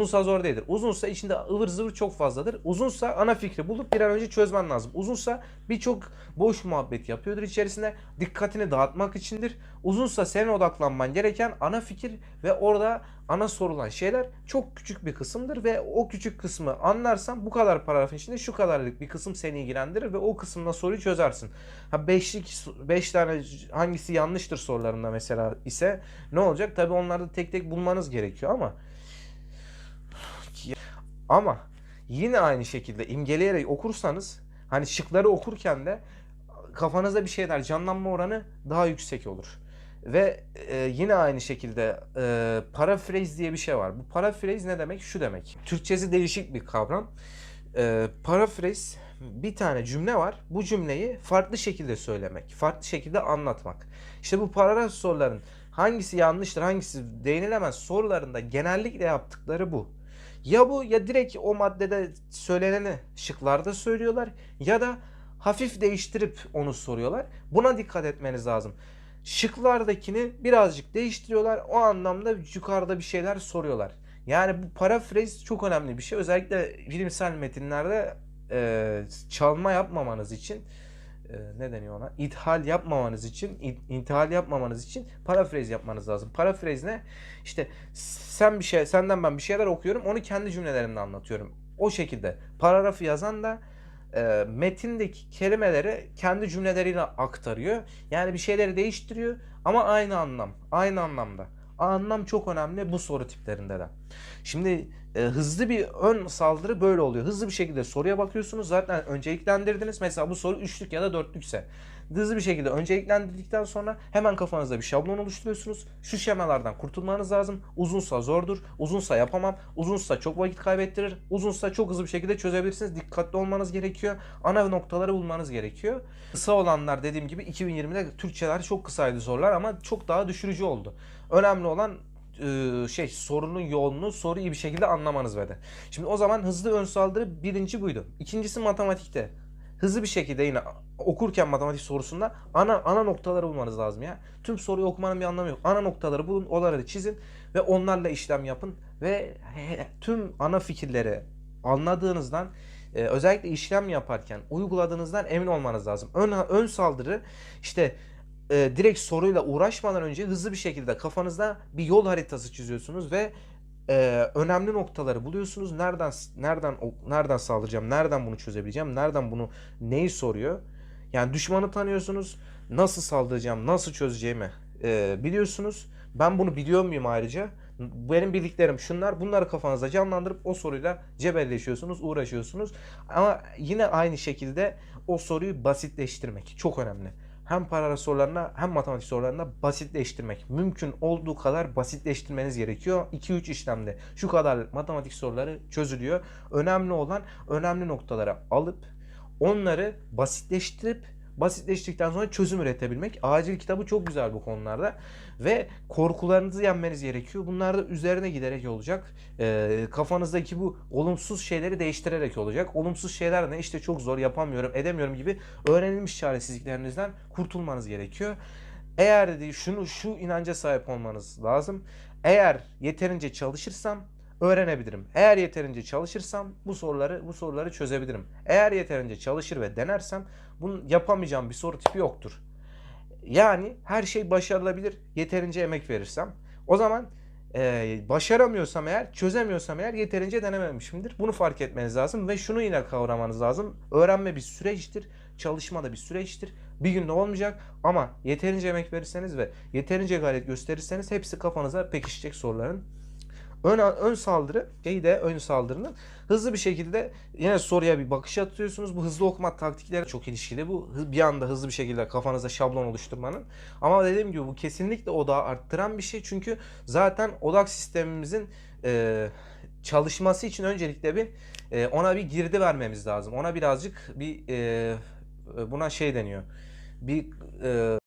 Uzunsa zor değildir. Uzunsa içinde ıvır zıvır çok fazladır. Uzunsa ana fikri bulup bir an önce çözmen lazım. Uzunsa birçok boş muhabbet yapıyordur içerisinde. Dikkatini dağıtmak içindir. Uzunsa senin odaklanman gereken ana fikir ve orada ana sorulan şeyler çok küçük bir kısımdır ve o küçük kısmı anlarsan bu kadar paragrafın içinde şu kadarlık bir kısım seni ilgilendirir ve o kısımda soruyu çözersin. Ha beşlik beş tane hangisi yanlıştır sorularında mesela ise ne olacak? Tabii onları tek tek bulmanız gerekiyor ama ama yine aynı şekilde imgeleyerek okursanız hani şıkları okurken de kafanızda bir şeyler canlanma oranı daha yüksek olur. Ve e, yine aynı şekilde e, paraphrase diye bir şey var. Bu paraphrase ne demek? Şu demek. Türkçesi değişik bir kavram. E, paraphrase bir tane cümle var. Bu cümleyi farklı şekilde söylemek, farklı şekilde anlatmak. İşte bu paragraf soruların hangisi yanlıştır, hangisi değinilemez sorularında genellikle yaptıkları bu. Ya bu ya direkt o maddede söyleneni şıklarda söylüyorlar ya da hafif değiştirip onu soruyorlar. Buna dikkat etmeniz lazım. Şıklardakini birazcık değiştiriyorlar. O anlamda yukarıda bir şeyler soruyorlar. Yani bu paraphrase çok önemli bir şey. Özellikle bilimsel metinlerde e, çalma yapmamanız için ne deniyor ona? İthal yapmamanız için, in- intihal yapmamanız için paraphrase yapmanız lazım. Paraphrase ne? İşte sen bir şey, senden ben bir şeyler okuyorum, onu kendi cümlelerimle anlatıyorum. O şekilde paragrafı yazan da e, metindeki kelimeleri kendi cümleleriyle aktarıyor. Yani bir şeyleri değiştiriyor ama aynı anlam, aynı anlamda. Anlam çok önemli bu soru tiplerinde de. Şimdi e, hızlı bir ön saldırı böyle oluyor. Hızlı bir şekilde soruya bakıyorsunuz. Zaten önceliklendirdiniz. Mesela bu soru üçlük ya da dörtlükse. Hızlı bir şekilde önceliklendirdikten sonra hemen kafanızda bir şablon oluşturuyorsunuz. Şu şemalardan kurtulmanız lazım. Uzunsa zordur. Uzunsa yapamam. Uzunsa çok vakit kaybettirir. Uzunsa çok hızlı bir şekilde çözebilirsiniz. Dikkatli olmanız gerekiyor. Ana noktaları bulmanız gerekiyor. Kısa olanlar dediğim gibi 2020'de Türkçeler çok kısaydı sorular ama çok daha düşürücü oldu. Önemli olan e, şey sorunun yoğunluğu soruyu iyi bir şekilde anlamanız ve de. Şimdi o zaman hızlı ön saldırı birinci buydu. İkincisi matematikte. Hızlı bir şekilde yine okurken matematik sorusunda ana ana noktaları bulmanız lazım ya. Tüm soruyu okumanın bir anlamı yok. Ana noktaları bulun, onları çizin ve onlarla işlem yapın ve tüm ana fikirleri anladığınızdan e, özellikle işlem yaparken uyguladığınızdan emin olmanız lazım. Ön ön saldırı işte e, direkt soruyla uğraşmadan önce hızlı bir şekilde kafanızda bir yol haritası çiziyorsunuz ve e, önemli noktaları buluyorsunuz. Nereden nereden nereden sağlayacağım? Nereden bunu çözebileceğim? Nereden bunu neyi soruyor? Yani düşmanı tanıyorsunuz. Nasıl saldıracağım? Nasıl çözeceğimi e, biliyorsunuz. Ben bunu biliyor muyum ayrıca? Benim bildiklerim şunlar. Bunları kafanızda canlandırıp o soruyla cebelleşiyorsunuz, uğraşıyorsunuz. Ama yine aynı şekilde o soruyu basitleştirmek çok önemli hem paragraf sorularına hem matematik sorularına basitleştirmek. Mümkün olduğu kadar basitleştirmeniz gerekiyor. 2-3 işlemde şu kadar matematik soruları çözülüyor. Önemli olan önemli noktalara alıp onları basitleştirip basitleştirdikten sonra çözüm üretebilmek. Acil kitabı çok güzel bu konularda. Ve korkularınızı yenmeniz gerekiyor. Bunlar da üzerine giderek olacak. Ee, kafanızdaki bu olumsuz şeyleri değiştirerek olacak. Olumsuz şeyler ne? İşte çok zor yapamıyorum, edemiyorum gibi öğrenilmiş çaresizliklerinizden kurtulmanız gerekiyor. Eğer dedi şunu şu inanca sahip olmanız lazım. Eğer yeterince çalışırsam öğrenebilirim. Eğer yeterince çalışırsam bu soruları bu soruları çözebilirim. Eğer yeterince çalışır ve denersem bunu yapamayacağım bir soru tipi yoktur. Yani her şey başarılabilir yeterince emek verirsem. O zaman e, başaramıyorsam eğer, çözemiyorsam eğer yeterince denememişimdir. Bunu fark etmeniz lazım ve şunu yine kavramanız lazım. Öğrenme bir süreçtir, çalışma da bir süreçtir. Bir günde olmayacak ama yeterince emek verirseniz ve yeterince gayret gösterirseniz hepsi kafanıza pekişecek soruların. Ön, ön saldırı, de ön saldırının hızlı bir şekilde yine soruya bir bakış atıyorsunuz. Bu hızlı okuma taktikleri çok ilişkili. Bu bir anda hızlı bir şekilde kafanızda şablon oluşturmanın. Ama dediğim gibi bu kesinlikle odağı arttıran bir şey. Çünkü zaten odak sistemimizin e, çalışması için öncelikle bir e, ona bir girdi vermemiz lazım. Ona birazcık bir e, buna şey deniyor. Bir e,